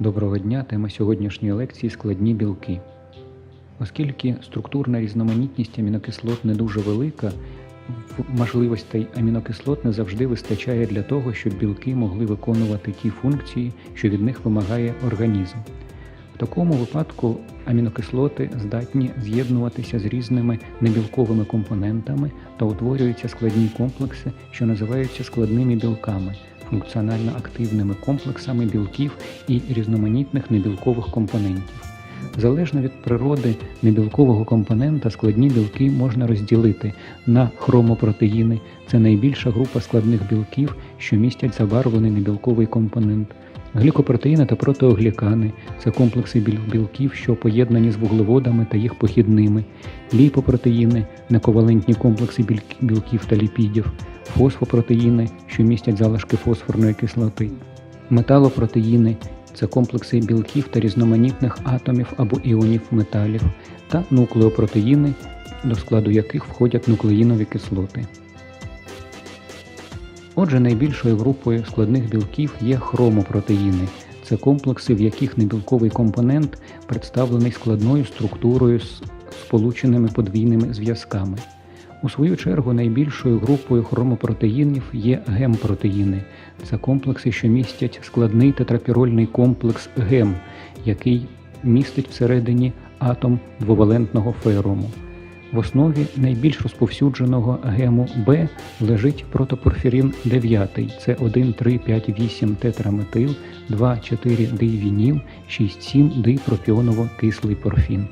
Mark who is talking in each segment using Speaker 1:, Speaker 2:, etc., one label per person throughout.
Speaker 1: Доброго дня, тема сьогоднішньої лекції складні білки. Оскільки структурна різноманітність амінокислот не дуже велика, можливостей амінокислот не завжди вистачає для того, щоб білки могли виконувати ті функції, що від них вимагає організм. В такому випадку амінокислоти здатні з'єднуватися з різними небілковими компонентами та утворюються складні комплекси, що називаються складними білками, функціонально активними комплексами білків і різноманітних небілкових компонентів. Залежно від природи небілкового компонента, складні білки можна розділити на хромопротеїни це найбільша група складних білків, що містять забарвлений небілковий компонент. Глікопротеїни та протеоглікани це комплекси білків, що поєднані з вуглеводами та їх похідними, ліпопротеїни нековалентні комплекси білків та ліпідів, фосфопротеїни, що містять залишки фосфорної кислоти, металопротеїни це комплекси білків та різноманітних атомів або іонів металів, та нуклеопротеїни, до складу яких входять нуклеїнові кислоти. Отже, найбільшою групою складних білків є хромопротеїни. Це комплекси, в яких небілковий компонент представлений складною структурою з сполученими подвійними зв'язками. У свою чергу найбільшою групою хромопротеїнів є гемпротеїни. Це комплекси, що містять складний тетрапірольний комплекс гем, який містить всередині атом двовалентного феруму. В основі найбільш розповсюдженого гему Б лежить протопорфірин 9. Це 1, 3, 5, 8 тетраметил, 2, 4 дивініл, 6, 7 дипропіоново-кислий порфін.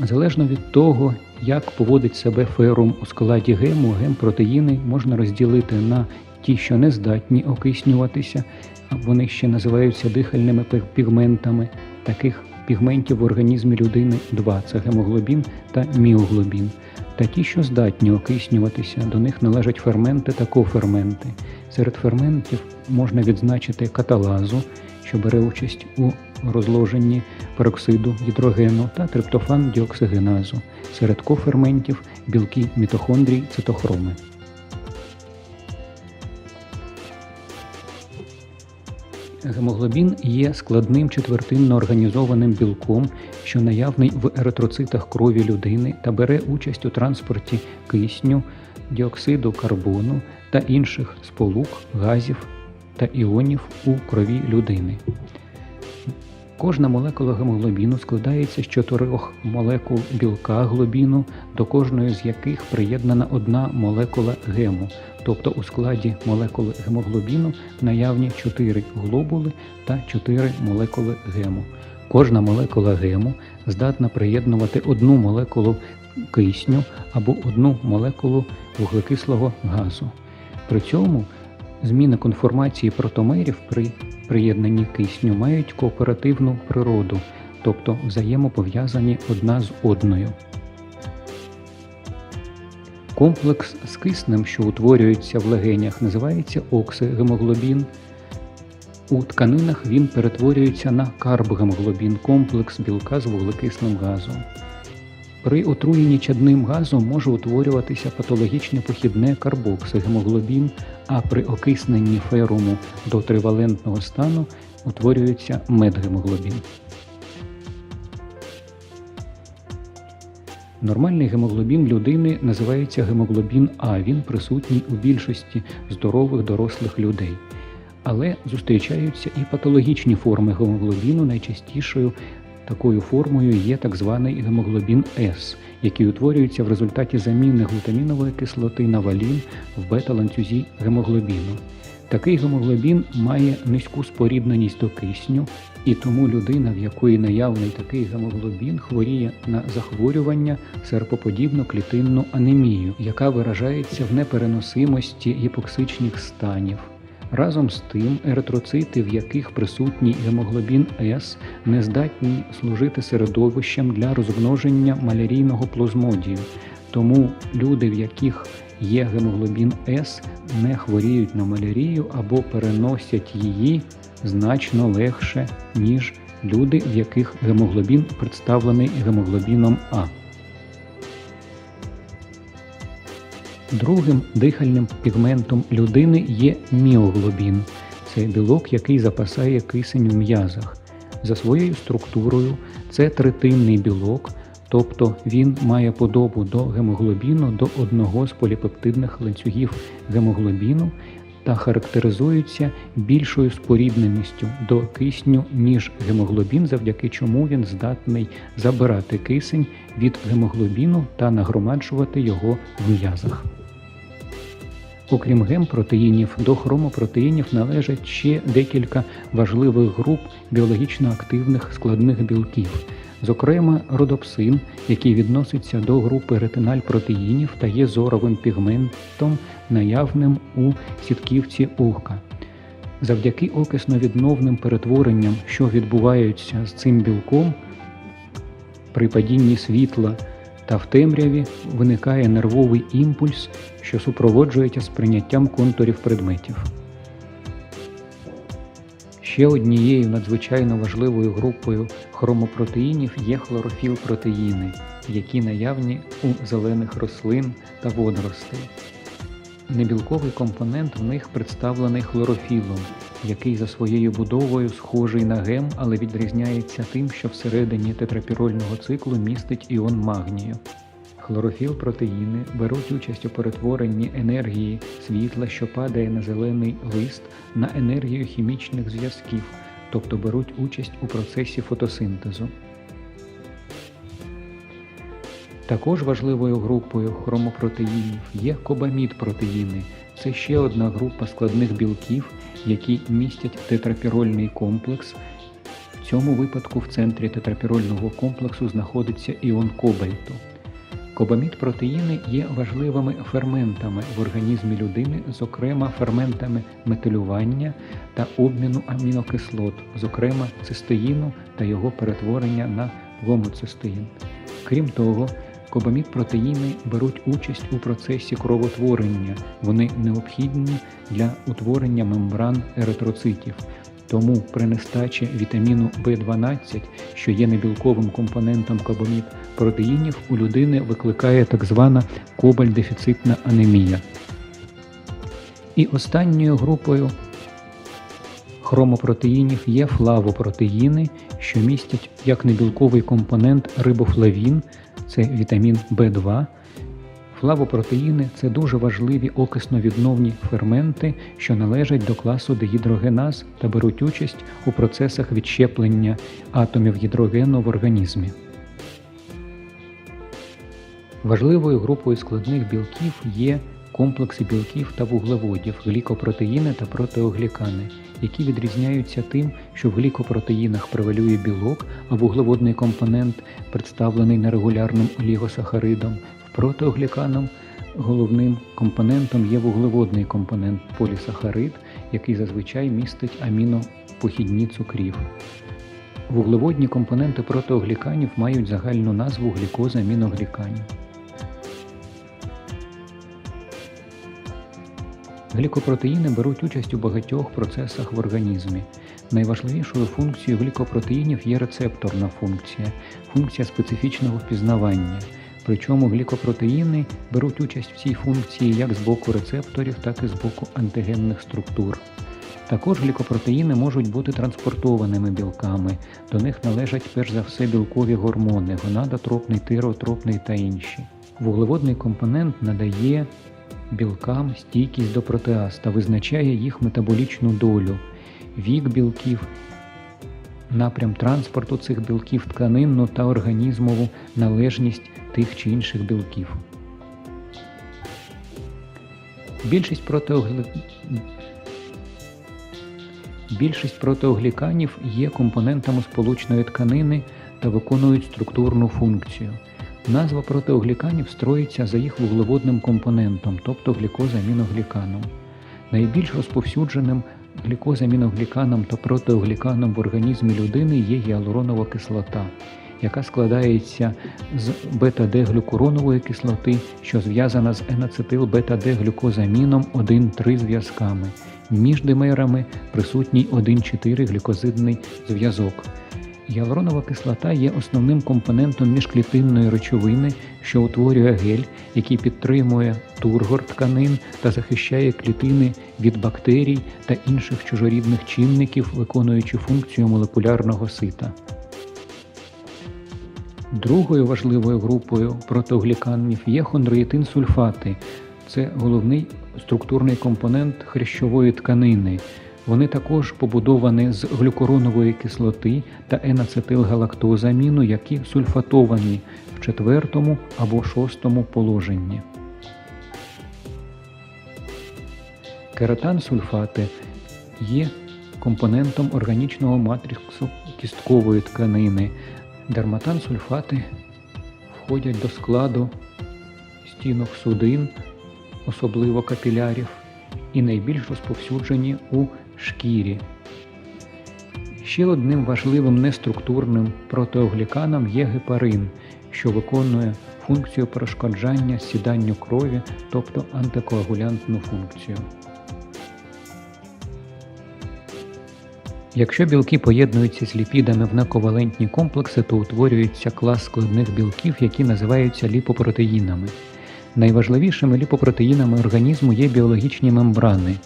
Speaker 1: Залежно від того, як поводить себе ферум у складі гему, гемпротеїни можна розділити на ті, що не здатні окиснюватися, вони ще називаються дихальними пігментами. Таких пігментів в організмі людини два це гемоглобін та міоглобін. Та ті, що здатні окиснюватися, до них належать ферменти та коферменти. Серед ферментів можна відзначити каталазу, що бере участь у розложенні пероксиду гідрогену та триптофан діоксигеназу. Серед коферментів білки мітохондрій, цитохроми. Гемоглобін є складним четвертинно організованим білком, що наявний в еритроцитах крові людини та бере участь у транспорті кисню, діоксиду карбону та інших сполук, газів та іонів у крові людини. Кожна молекула гемоглобіну складається з чотирьох молекул білка глобіну, до кожної з яких приєднана одна молекула гему. Тобто у складі молекули гемоглобіну наявні 4 глобули та 4 молекули гему. Кожна молекула гему здатна приєднувати одну молекулу кисню або одну молекулу вуглекислого газу. При цьому зміни конформації протомерів при приєднанні кисню мають кооперативну природу, тобто взаємопов'язані одна з одною. Комплекс з киснем, що утворюється в легенях, називається оксигемоглобін. У тканинах він перетворюється на карбгемоглобін, комплекс білка з вуглекислим газом. При отруєнні чадним газом може утворюватися патологічне похідне карбоксигемоглобін, а при окисненні феруму до тривалентного стану утворюється медгемоглобін. Нормальний гемоглобін людини називається гемоглобін А. Він присутній у більшості здорових дорослих людей. Але зустрічаються і патологічні форми гемоглобіну. Найчастішою такою формою є так званий гемоглобін С, який утворюється в результаті заміни глутамінової кислоти на валін в бета-ланцюзі гемоглобіну. Такий гемоглобін має низьку спорідненість до кисню, і тому людина, в якої наявний такий гемоглобін, хворіє на захворювання серпоподібну клітинну анемію, яка виражається в непереносимості гіпоксичних станів. Разом з тим, еритроцити, в яких присутній гемоглобін С, не здатні служити середовищем для розмноження малярійного плазмодію. Тому люди, в яких є гемоглобін С, не хворіють на малярію або переносять її значно легше, ніж люди, в яких гемоглобін представлений гемоглобіном А. Другим дихальним пігментом людини є міоглобін. це білок, який запасає кисень в м'язах. За своєю структурою це третинний білок, тобто він має подобу до гемоглобіну до одного з поліпептидних ланцюгів гемоглобіну та характеризується більшою спорідненістю до кисню, ніж гемоглобін, завдяки чому він здатний забирати кисень від гемоглобіну та нагромаджувати його в м'язах. Окрім гемпротеїнів, до хромопротеїнів належать ще декілька важливих груп біологічно активних складних білків, зокрема родопсин, який відноситься до групи ретинальпротеїнів та є зоровим пігментом, наявним у сітківці ока. Завдяки окисновідновним перетворенням, що відбуваються з цим білком, при падінні світла та в темряві виникає нервовий імпульс, що супроводжується сприйняттям контурів предметів. Ще однією надзвичайно важливою групою хромопротеїнів є хлорофіл-протеїни, які наявні у зелених рослин та водоростей. Небілковий компонент в них представлений хлорофілом, який за своєю будовою схожий на гем, але відрізняється тим, що всередині тетрапірольного циклу містить іон магнію. Хлорофіл-протеїни беруть участь у перетворенні енергії світла, що падає на зелений лист, на енергію хімічних зв'язків, тобто беруть участь у процесі фотосинтезу. Також важливою групою хромопротеїнів є кобамід-протеїни. Це ще одна група складних білків, які містять тетрапірольний комплекс. В цьому випадку в центрі тетрапірольного комплексу знаходиться іон кобальту. Кобамід-протеїни є важливими ферментами в організмі людини, зокрема ферментами метилювання та обміну амінокислот, зокрема цистеїну та його перетворення на гомоцистеїн. Крім того, Кобамід-протеїни беруть участь у процесі кровотворення, вони необхідні для утворення мембран еритроцитів. Тому при нестачі вітаміну В12, що є небілковим компонентом кобамід-протеїнів, у людини викликає так звана кобальдефіцитна анемія. І останньою групою хромопротеїнів є флавопротеїни, що містять як небілковий компонент рибофлавін, це вітамін В2. Флавопротеїни це дуже важливі окисновідновні ферменти, що належать до класу дегідрогеназ та беруть участь у процесах відщеплення атомів гідрогену в організмі. Важливою групою складних білків є комплекси білків та вуглеводів, глікопротеїни та протеоглікани, які відрізняються тим, що в глікопротеїнах превалює білок, а вуглеводний компонент представлений нерегулярним олігосахаридом, в протеогліканом головним компонентом є вуглеводний компонент полісахарид, який зазвичай містить амінопохідні цукрів. Вуглеводні компоненти протеогліканів мають загальну назву глікозаміногліканів. Глікопротеїни беруть участь у багатьох процесах в організмі. Найважливішою функцією глікопротеїнів є рецепторна функція, функція специфічного впізнавання. Причому глікопротеїни беруть участь в цій функції як з боку рецепторів, так і з боку антигенних структур. Також глікопротеїни можуть бути транспортованими білками. До них належать перш за все білкові гормони, гонадотропний, тиротропний та інші. Вуглеводний компонент надає білкам стійкість до протеаз та визначає їх метаболічну долю, вік білків, напрям транспорту цих білків, тканинну та організмову належність тих чи інших білків. Більшість протеогли... Більшість протеогліканів є компонентами сполучної тканини та виконують структурну функцію. Назва протеогліканів строїться за їх вуглеводним компонентом, тобто глікозаміногліканом. Найбільш розповсюдженим глікозаміногліканом та протеогліканом в організмі людини є гіалуронова кислота, яка складається з бета-д-глюкуронової кислоти, що зв'язана з енацетил бета-д-глюкозаміном 1,3 зв'язками. Між димерами присутній 1,4 глюкозидний зв'язок. Гіалуронова кислота є основним компонентом міжклітинної речовини, що утворює гель, який підтримує тургор тканин та захищає клітини від бактерій та інших чужорідних чинників, виконуючи функцію молекулярного сита. Другою важливою групою протеогліканів є хондроїтин-сульфати. Це головний структурний компонент хрящової тканини. Вони також побудовані з глюкуронової кислоти та енацетилгалактозаміну, які сульфатовані в четвертому або шостому положенні. Кератан-сульфати є компонентом органічного матриксу кісткової тканини. Дерматан-сульфати входять до складу стінок судин, особливо капілярів, і найбільш розповсюджені у шкірі. Ще одним важливим неструктурним протеогліканом є гепарин, що виконує функцію перешкоджання сіданню крові, тобто антикоагулянтну функцію. Якщо білки поєднуються з ліпідами в нековалентні комплекси, то утворюється клас складних білків, які називаються ліпопротеїнами. Найважливішими ліпопротеїнами організму є біологічні мембрани.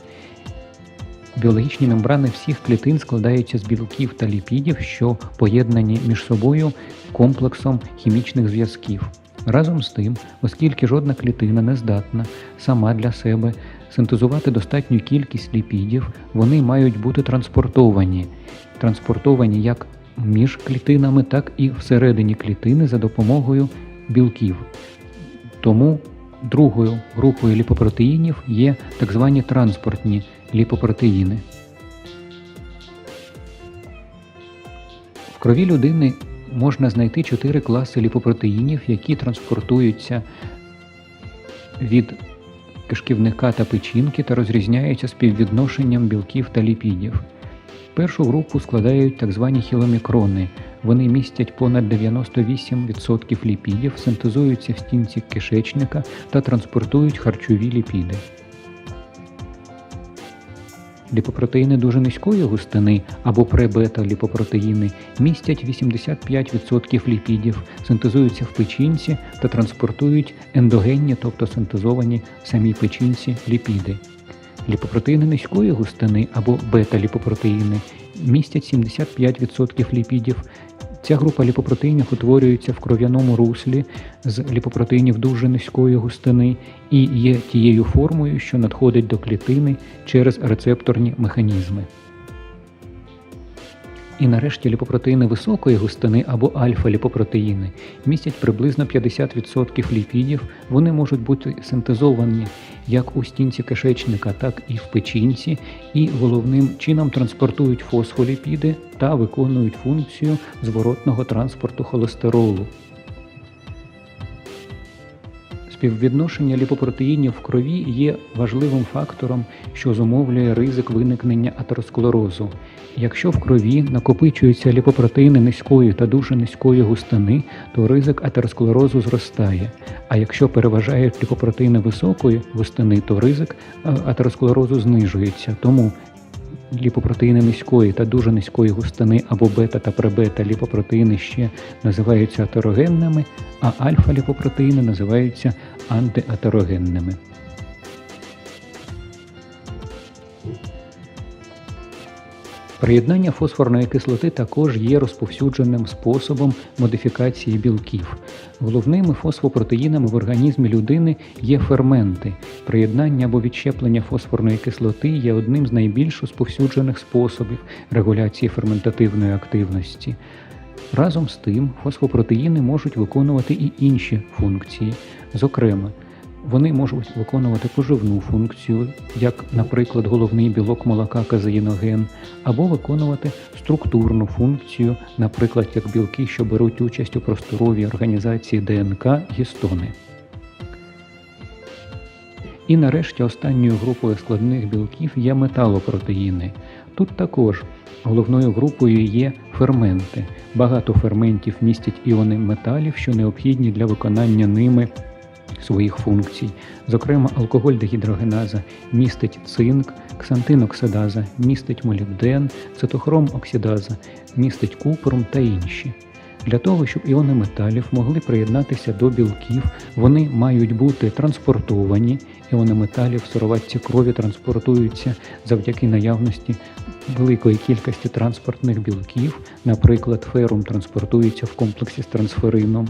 Speaker 1: Біологічні мембрани всіх клітин складаються з білків та ліпідів, що поєднані між собою комплексом хімічних зв'язків. Разом з тим, оскільки жодна клітина не здатна сама для себе синтезувати достатню кількість ліпідів, вони мають бути транспортовані, транспортовані як між клітинами, так і всередині клітини за допомогою білків. Тому другою групою ліпопротеїнів є так звані транспортні ліпопротеїни. В крові людини можна знайти чотири класи ліпопротеїнів, які транспортуються від кишківника та печінки та розрізняються співвідношенням білків та ліпідів. Першу групу складають так звані хіломікрони. Вони містять понад 98% ліпідів, синтезуються в стінці кишечника та транспортують харчові ліпіди. Ліпопротеїни дуже низької густини або пребета-ліпопротеїни містять 85% ліпідів, синтезуються в печінці та транспортують ендогенні, тобто синтезовані в самій печінці ліпіди. Ліпопротеїни низької густини або бета-ліпопротеїни містять 75% ліпідів. Ця група ліпопротеїнів утворюється в кров'яному руслі з ліпопротеїнів дуже низької густини і є тією формою, що надходить до клітини через рецепторні механізми. І нарешті ліпопротеїни високої густини або альфа-ліпопротеїни містять приблизно 50% ліпідів. Вони можуть бути синтезовані як у стінці кишечника, так і в печінці, і головним чином транспортують фосфоліпіди та виконують функцію зворотного транспорту холестеролу. Співвідношення ліпопротеїнів в крові є важливим фактором, що зумовлює ризик виникнення атеросклерозу. Якщо в крові накопичуються ліпопротеїни низької та дуже низької густини, то ризик атеросклерозу зростає. А якщо переважають ліпопротеїни високої густини, то ризик е, атеросклерозу знижується. Тому ліпопротеїни низької та дуже низької густини або бета та пребета ліпопротеїни ще називаються атерогенними, а альфа-ліпопротеїни називаються антиатерогенними. Приєднання фосфорної кислоти також є розповсюдженим способом модифікації білків. Головними фосфопротеїнами в організмі людини є ферменти. Приєднання або відщеплення фосфорної кислоти є одним з найбільш розповсюджених способів регуляції ферментативної активності. Разом з тим, фосфопротеїни можуть виконувати і інші функції. Зокрема, вони можуть виконувати поживну функцію, як, наприклад, головний білок молока казеїноген, або виконувати структурну функцію, наприклад, як білки, що беруть участь у просторовій організації ДНК гістони. І нарешті останньою групою складних білків є металопротеїни. Тут також головною групою є ферменти. Багато ферментів містять іони металів, що необхідні для виконання ними своїх функцій. Зокрема, алкоголь-дегідрогеназа містить цинк, ксантин-оксидаза містить молібден, цитохром-оксидаза містить купрум та інші. Для того, щоб іони металів могли приєднатися до білків, вони мають бути транспортовані. Іони металів в сироватці крові транспортуються завдяки наявності великої кількості транспортних білків, наприклад, ферум транспортується в комплексі з трансферином.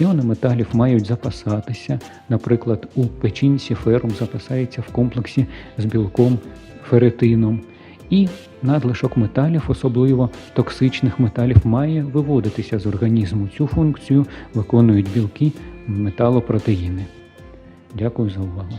Speaker 1: Іони металів мають запасатися, наприклад, у печінці ферум запасається в комплексі з білком феретином. І надлишок металів, особливо токсичних металів, має виводитися з організму. Цю функцію виконують білки металопротеїни. Дякую за увагу.